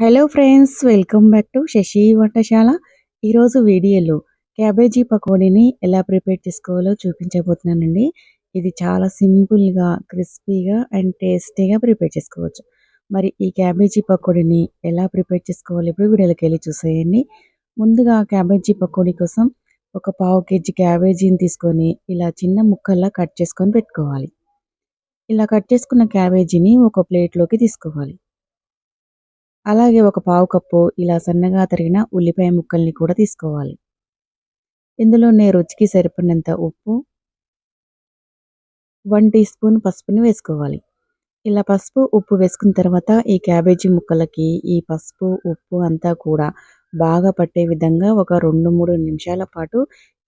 Hello friends welcome back to Sashi వంటశాల ఈరోజు వీడియోలో cabbage పకోడీని ఎలా ప్రిపేర్ చేసుకోవాలో చూపించబోతున్నానండి. ఇది చాలా సింపుల్గా క్రిస్పీగా అండ్ టేస్టీగా ప్రిపేర్ చేసుకోవచ్చు. మరి ఈ క్యాబేజీ పకోడీని ఎలా ప్రిపేర్ చేసుకోవాలి ఇప్పుడు వీడియోలోకి వెళ్ళి చూసేయండి. ముందుగా క్యాబేజీ పకోడీ కోసం ఒక పావు కేజీ క్యాబేజీని తీసుకొని ఇలా చిన్న ముక్కల్లా కట్ చేసుకొని పెట్టుకోవాలి. ఇలా కట్ చేసుకున్న క్యాబేజీని ఒక ప్లేట్లోకి తీసుకోవాలి. అలాగే ఒక పావు కప్పు ఇలా సన్నగా తరిగిన ఉల్లిపాయ ముక్కల్ని కూడా తీసుకోవాలి. ఇందులోనే రుచికి సరిపడినంత ఉప్పు వన్ టీ స్పూన్ పసుపుని వేసుకోవాలి. ఇలా పసుపు ఉప్పు వేసుకున్న తర్వాత ఈ క్యాబేజీ ముక్కలకి ఈ పసుపు ఉప్పు అంతా కూడా బాగా పట్టే విధంగా ఒక రెండు మూడు నిమిషాల పాటు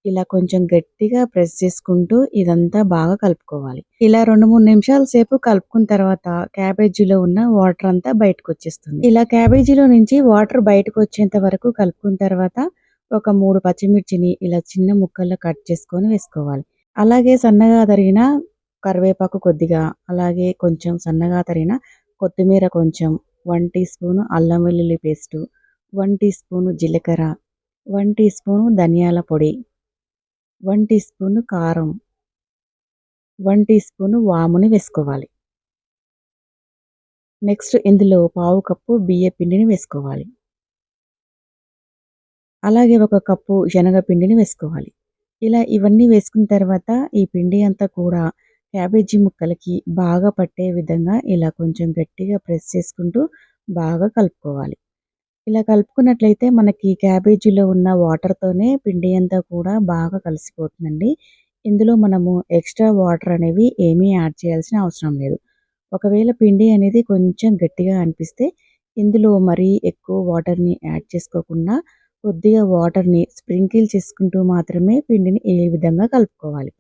ఇలా కొంచెం గట్టిగా ప్రెస్ చేసుకుంటూ ఇదంతా బాగా కలుపుకోవాలి. ఇలా రెండు మూడు నిమిషాల సేపు కలుపుకున్న తర్వాత క్యాబేజీలో ఉన్న వాటర్ అంతా బయటకు వచ్చేస్తుంది ఇలా క్యాబేజీలో నుంచి వాటర్ బయటకు వచ్చేంత వరకు కలుపుకున్న తర్వాత ఒక మూడు పచ్చిమిర్చిని ఇలా చిన్న ముక్కల్లో కట్ చేసుకొని వేసుకోవాలి. అలాగే సన్నగా తరిగిన కరివేపాకు కొద్దిగా అలాగే కొంచెం సన్నగా తరిగిన కొత్తిమీర కొంచెం వన్ టీ స్పూన్ అల్లం వెల్లుల్లి పేస్టు వన్ టీ స్పూన్ జీలకర్ర వన్ టీ స్పూన్ ధనియాల పొడి వన్ టీ స్పూన్ కారం వన్ టీ స్పూన్ వాముని వేసుకోవాలి. నెక్స్ట్ ఇందులో పావు కప్పు బియ్య పిండిని వేసుకోవాలి. అలాగే ఒక కప్పు శనగపిండిని వేసుకోవాలి. ఇలా ఇవన్నీ వేసుకున్న తర్వాత ఈ పిండి అంతా కూడా క్యాబేజీ ముక్కలకి బాగా పట్టే విధంగా ఇలా కొంచెం గట్టిగా ప్రెస్ చేసుకుంటూ బాగా కలుపుకోవాలి. ఇలా కలుపుకున్నట్లయితే మనకి క్యాబేజీలో ఉన్న వాటర్తోనే పిండి అంతా కూడా బాగా కలిసిపోతుందండి. ఇందులో మనము ఎక్స్ట్రా వాటర్ అనేవి ఏమీ యాడ్ చేయాల్సిన అవసరం లేదు. ఒకవేళ పిండి అనేది కొంచెం గట్టిగా అనిపిస్తే ఇందులో మరీ ఎక్కువ వాటర్ని యాడ్ చేసుకోకుండా కొద్దిగా వాటర్ని స్ప్రింకిల్ చేసుకుంటూ మాత్రమే పిండిని ఏ విధంగా కలుపుకోవాలి.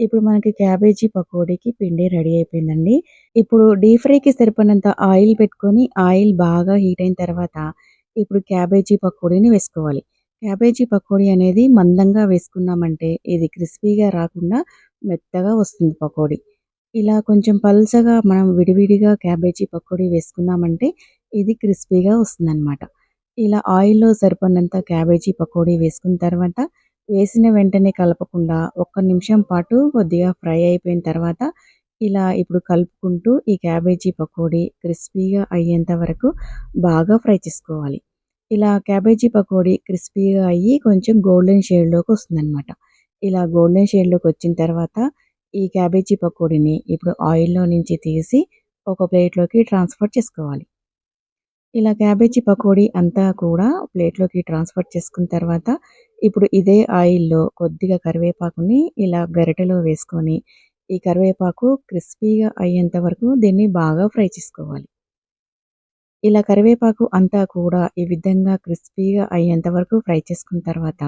ఇప్పుడు మనకి క్యాబేజీ పకోడీకి పిండి రెడీ అయిపోయిందండి. ఇప్పుడు డీప్ ఫ్రైకి సరిపడినంత ఆయిల్ పెట్టుకొని ఆయిల్ బాగా హీట్ అయిన తర్వాత ఇప్పుడు క్యాబేజీ పకోడీని వేసుకోవాలి. క్యాబేజీ పకోడీ అనేది మందంగా వేసుకున్నామంటే ఇది క్రిస్పీగా రాకుండా మెత్తగా వస్తుంది పకోడీ. ఇలా కొంచెం పల్చగా మనం విడివిడిగా క్యాబేజీ పకోడీ వేసుకున్నామంటే ఇది క్రిస్పీగా వస్తుందన్నమాట. ఇలా ఆయిల్లో సరిపడినంత క్యాబేజీ పకోడీ వేసుకున్న తర్వాత వేసిన వెంటనే కలపకుండా ఒక్క నిమిషం పాటు కొద్దిగా ఫ్రై అయిపోయిన తర్వాత ఇలా ఇప్పుడు కలుపుకుంటూ ఈ క్యాబేజీ పకోడీ క్రిస్పీగా అయ్యేంత వరకు బాగా ఫ్రై చేసుకోవాలి. ఇలా క్యాబేజీ పకోడీ క్రిస్పీగా అయ్యి కొంచెం గోల్డెన్ షేడ్లోకి వస్తుందన్నమాట. ఇలా గోల్డెన్ షేడ్లోకి వచ్చిన తర్వాత ఈ క్యాబేజీ పకోడీని ఇప్పుడు ఆయిల్లో నుంచి తీసి ఒక ప్లేట్లోకి ట్రాన్స్ఫర్ చేసుకోవాలి. ఇలా క్యాబేజీ పకోడీ అంతా కూడా ప్లేట్లోకి ట్రాన్స్ఫర్ చేసుకున్న తర్వాత ఇప్పుడు ఇదే ఆయిల్లో కొద్దిగా కరివేపాకుని ఇలా గరిటెలో వేసుకొని ఈ కరివేపాకు క్రిస్పీగా అయ్యేంత వరకు దీన్ని బాగా ఫ్రై చేసుకోవాలి. ఇలా కరివేపాకు అంతా కూడా ఈ విధంగా క్రిస్పీగా అయ్యేంత వరకు ఫ్రై చేసుకున్న తర్వాత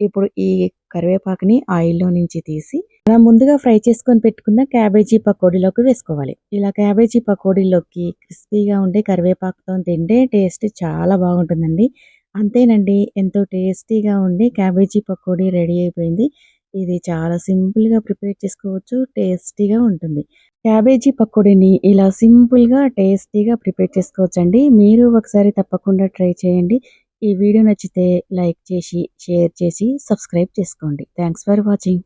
ఇప్పుడు ఈ కరివేపాకుని ఆయిల్లో నుంచి తీసి మనం ముందుగా ఫ్రై చేసుకొని పెట్టుకున్న క్యాబేజీ పకోడీలోకి వేసుకోవాలి. ఇలా క్యాబేజీ పకోడీలోకి క్రిస్పీగా ఉండే కరివేపాకుతో తింటే టేస్ట్ చాలా బాగుంటుందండి. అంతేనండి ఎంతో టేస్టీగా ఉండే క్యాబేజీ పకోడీ రెడీ అయిపోయింది. ఇది చాలా సింపుల్గా ప్రిపేర్ చేసుకోవచ్చు టేస్టీగా ఉంటుంది. క్యాబేజీ పకోడీని ఇలా సింపుల్గా టేస్టీగా ప్రిపేర్ చేసుకోవచ్చండి. మీరు ఒకసారి తప్పకుండా ట్రై చేయండి. ఈ వీడియో నచ్చితే లైక్ చేసి షేర్ చేసి సబ్స్క్రైబ్ చేసుకోండి. Thanks for watching.